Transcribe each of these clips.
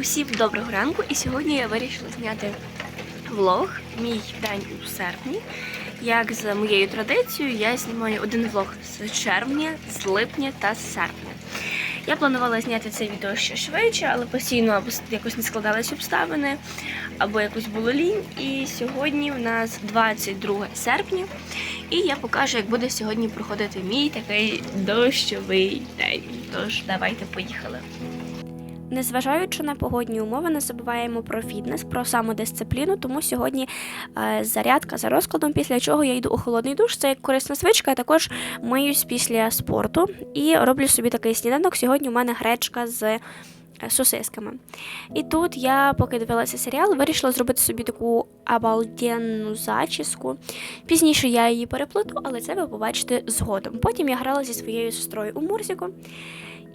Усім доброго ранку, і сьогодні я вирішила зняти влог, мій день у серпні. Як за моєю традицією, я знімаю один влог з червня, з липня та з серпня. Я планувала зняти це відео ще швидше, але постійно або якось не складались обставини, або якось було лінь. І сьогодні в нас 22 серпня, і я покажу, як буде сьогодні проходити мій такий дощовий день. Тож давайте поїхали. Незважаючи на погодні умови, не забуваємо про фітнес, про самодисципліну, тому сьогодні е, зарядка за розкладом, після чого я йду у холодний душ. Це як корисна звичка, я також миюсь після спорту і роблю собі такий сніданок. Сьогодні у мене гречка з сосисками. І тут я, поки дивилася серіал, вирішила зробити собі таку обалденну зачіску. Пізніше я її переплету, але це ви побачите згодом. Потім я грала зі своєю сестрою у Мурзіку.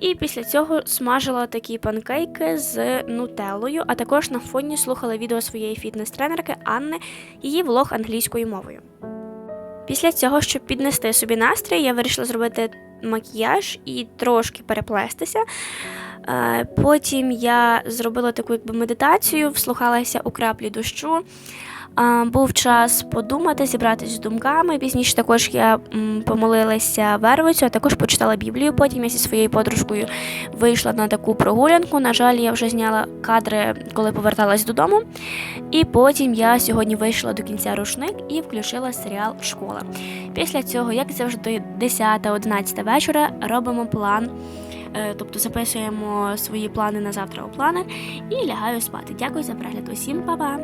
І після цього смажила такі панкейки з нутеллою, а також на фоні слухала відео своєї фітнес-тренерки Анни, її влог англійською мовою. Після цього, щоб піднести собі настрій, я вирішила зробити макіяж і трошки переплестися. Е, Потім я зробила таку якби медитацію, вслухалася у краплі дощу. Е, Був час подумати, зібратися з думками. Пізніше також я помолилася вервицю, а також почитала Біблію. Потім я зі своєю подружкою вийшла на таку прогулянку. На жаль, я вже зняла кадри, коли поверталась додому. І потім я сьогодні вийшла до кінця рушник і включила серіал Школа. Після цього, як завжди, 10-11 вечора робимо план. Е, Тобто записуємо свої плани на завтра у планер і лягаю спати. Дякую за перегляд усім, па-па!